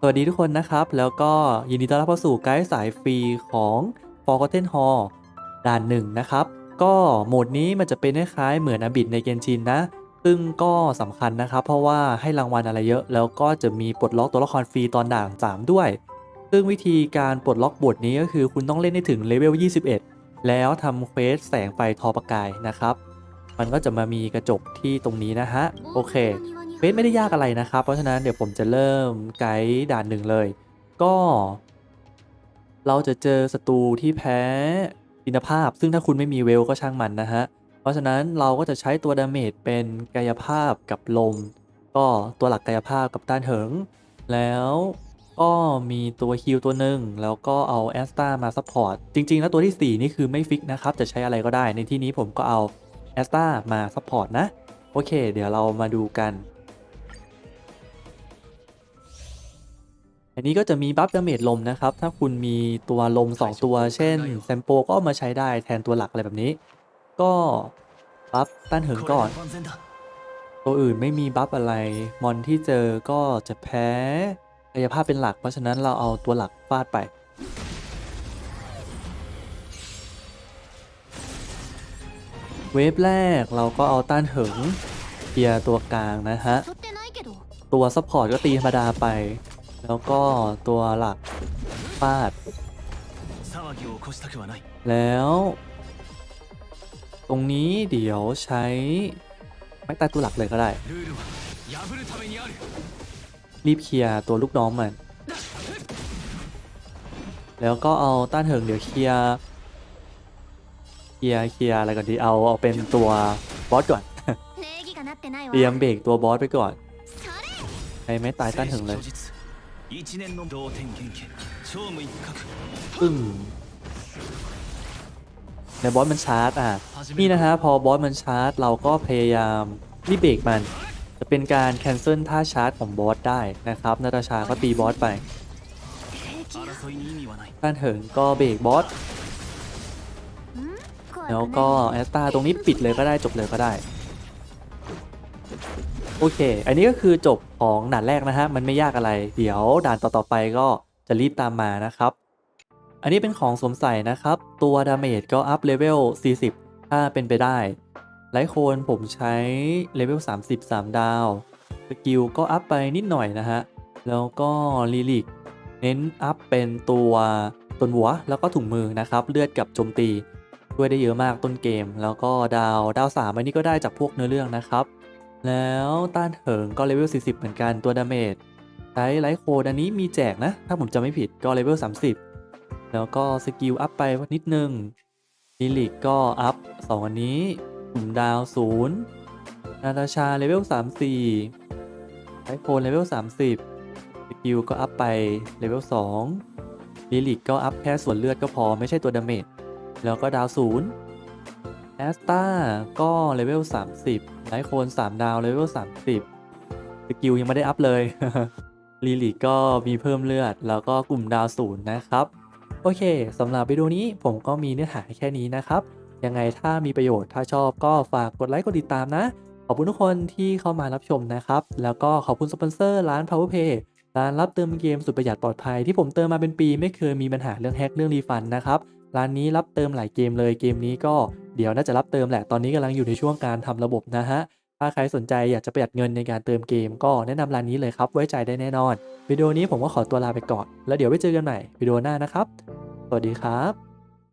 สวัสดีทุกคนนะครับ แล้วก็ยินดีต้อนรับเข้าสู่ไกด์สายฟรีของ Forgotten Hall ด่านหนึ่งนะครับ ก็โหมดนี้มันจะเป็นคล้ายๆเหมือนอบิดในเกนชินนะ ซึ่งก็สำคัญนะครับ เพราะว่าให้รางวัลอะไรเยอะ แล้วก็จะมีปลดล็อกตัวละครฟรีตอนด่าน 3 ด้วย ซึ่งวิธีการปลดล็อกบทนี้ก็คือคุณต้องเล่นให้ถึงเลเวล 21 แล้วทำเควสแสงไฟทอประกายนะครับ มันก็จะมามีกระจกที่ตรงนี้นะฮะ โอเค เควสไม่ได้ยากอะไรนะครับ เพราะฉะนั้นเดี๋ยวผมจะเริ่มไกด์ด่านหนึ่งเลย ก็ เราจะเจอศัตรูที่แพ้คุณภาพ ซึ่งถ้าคุณไม่มีเวลก็ช่างมันนะฮะ เพราะฉะนั้นเราก็จะใช้ตัวดาเมจเป็นกายภาพกับลม ก็ตัวหลักกายภาพกับต้านเหิง แล้วก็มีตัวฮิลตัวหนึ่งแล้วก็เอาแอสตามาซัพพอร์ต จริง ๆ แล้วตัวที่ 4 นี่คือไม่ฟิกนะครับ จะใช้อะไรก็ได้ ในที่นี้ผมก็เอาแอสตามาซัพพอร์ตนะ โอเค เดี๋ยวเรามาดูกัน อันนี้ก็จะมีบัฟดาเมจลมนะครับ ถ้าคุณมีตัวลม 2 ตัว เช่นแซมโปก็ามาใช้ได้แทนตัวหลักอะไรแบบนี้ ก็บัฟต้านเหินก่อน ตัวอื่นไม่มีบัฟอะไร มอนที่เจอก็จะแพ้กายภาพเป็นหลัก เพราะฉะนั้นเราเอาตัวหลักฟาดไปเวฟแรกเราก็เอาต้านเหิงเคลียร์ตัวกลางนะฮะ ตัวซัพพอร์ตก็ตีธรรมดาไป แล้วก็ตัวหลักฟาด แล้ว ตรงนี้เดี๋ยวใช้ไม่ตายตัวหลักเลยก็ได้ รีบเคลียร์ตัวลูกน้องมัน แล้วก็เอาต้านเหิงเดี๋ยวเคลียร์เคลียร์เคลียร์อะไรก่อนดีเอาเอาเป็นตัวบอสก่อน เตรียมเบรกตัวบอสไปก่อนใอ้ไม่ตายต้านเหิงเลย 一年の同点元家超無一角 อึ้งในบอสมันชาร์จอ่ะ นี่นะฮะ พอบอสมันชาร์จ เราก็พยายามรีบเบรกมัน จะเป็นการแคนเซิลท่าชาร์จของบอสได้นะครับนาตาชาก็ตีบอสไป 平気な争いに意味はない ต้านเหิงก็เบรกบอส ん怖くない แล้วก็แอสตาตรงนี้ปิดเลยก็ได้จบเลยก็ได้ โอเค อันนี้ก็คือจบของด่านแรกนะฮะ มันไม่ยากอะไร เดี๋ยวด่านต่อๆไปก็จะรีบตามมานะครับ อันนี้เป็นของสวมใส่นะครับ ตัวดาเมจก็อัพเลเวล 40 ถ้าเป็นไปได้ ไลท์โคนผมใช้เลเวล 30 3 ดาว สกิลก็อัพไปนิดหน่อยนะฮะ แล้วก็ลิลิกเน้นอัพเป็นตัวตนหัวแล้วก็ถุงมือนะครับ เลือดกับโจมตีช่วยได้เยอะมากต้นเกม แล้วก็ดาวดาวสามอันนี้ก็ได้จากพวกเนื้อเรื่องนะครับ แล้วต้านเหิงก็เลเวล 40 เหมือนกันตัวดาเมจใช้ไลท์โคดอันนี้มีแจกนะ ถ้าผมจำไม่ผิดก็เลเวล 30 แล้วก็สกิลอัพไปนิดนึงลิลิกก็อัพ 2 อันนี้กลุ่มดาว0นาตาชาเลเวล 34ไลท์โคนเลเวล 30 สกิลก็อัพไปเลเวล 2ลิลิกก็อัพแค่ส่วนเลือดก็พอไม่ใช่ตัวดาเมจแล้วก็ดาวศูนย์แอสตาก็เลเวล 30 ไลท์โคน3 ดาวเลเวล30 สกิลยังไม่ได้อัพเลย ลีลิก็มีเพิ่มเลือด แล้วก็กลุ่มดาวศูนย์นะครับ โอเคสำหรับวิดีโอนี้ผมก็มีเนื้อหาแค่นี้นะครับ ยังไงถ้ามีประโยชน์ถ้าชอบก็ฝากกดไลค์กดติดตามนะ ขอบคุณทุกคนที่เข้ามารับชมนะครับ แล้วก็ขอบคุณสปอนเซอร์ร้าน PowerPay ร้านรับเติมเกมสุดประหยัดปลอดภัยที่ผมเติมมาเป็นปีไม่เคยมีปัญหาเรื่องแฮกเรื่องรีฟันนะครับ ร้านนี้รับเติมหลายเกมเลยเกมนี้ก็ เดี๋ยวน่าจะรับเติมแหละ ตอนนี้กำลังอยู่ในช่วงการทำระบบนะฮะ ถ้าใครสนใจอยากจะประหยัดเงินในการเติมเกม ก็แนะนำร้านนี้เลยครับ ไว้ใจได้แน่นอน วิดีโอนี้ผมก็ขอตัวลาไปก่อน แล้วเดี๋ยวไว้เจอกันใหม่วิดีโอหน้านะครับ สวัสดีครับ